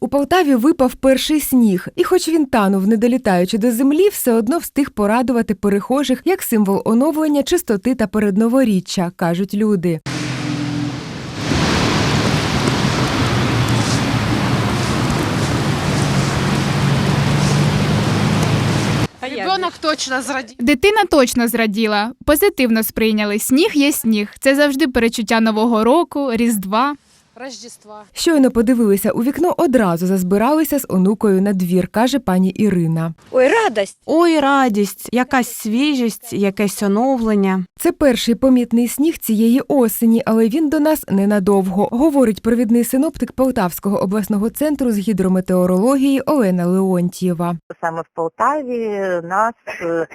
У Полтаві випав перший сніг, і хоч він танув, не долітаючи до землі, все одно встиг порадувати перехожих як символ оновлення, чистоти та передноворіччя, кажуть люди. Ребенок точно зрадів. Дитина точно зраділа, позитивно сприйняли. Сніг є сніг. Це завжди перечуття нового року, різдва. Рождества. Щойно подивилися у вікно, одразу зазбиралися з онукою на двір, каже пані Ірина. Ой, радость. Ой, радість, якась свіжість, якесь оновлення. Це перший помітний сніг цієї осені, але він до нас ненадовго, говорить провідний синоптик Полтавського обласного центру з гідрометеорології Олена Леонтьєва. саме в Полтаві нас е,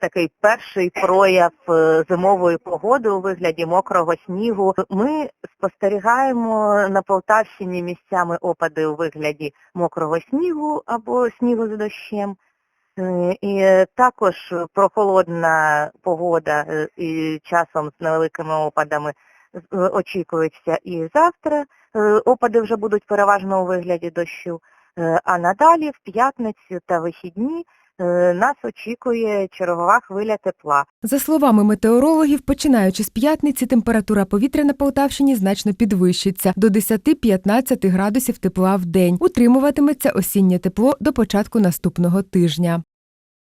такий перший прояв е, зимової погоди у вигляді мокрого снігу. Ми спостерігаємо на Полтавщині місцями опади у вигляді мокрого снігу або снігу з дощем. Е, І е, також прохолодна погода е, і часом з невеликими опадами е, очікується і завтра. Е, Опади вже будуть переважно у вигляді дощу. Е, А надалі, в п'ятницю та вихідні, е, нас очікує чергова хвиля тепла. За словами метеорологів, починаючи з п'ятниці, температура повітря на Полтавщині значно підвищиться до 10-15 градусів тепла в день. Утримуватиметься осіннє тепло до початку наступного тижня.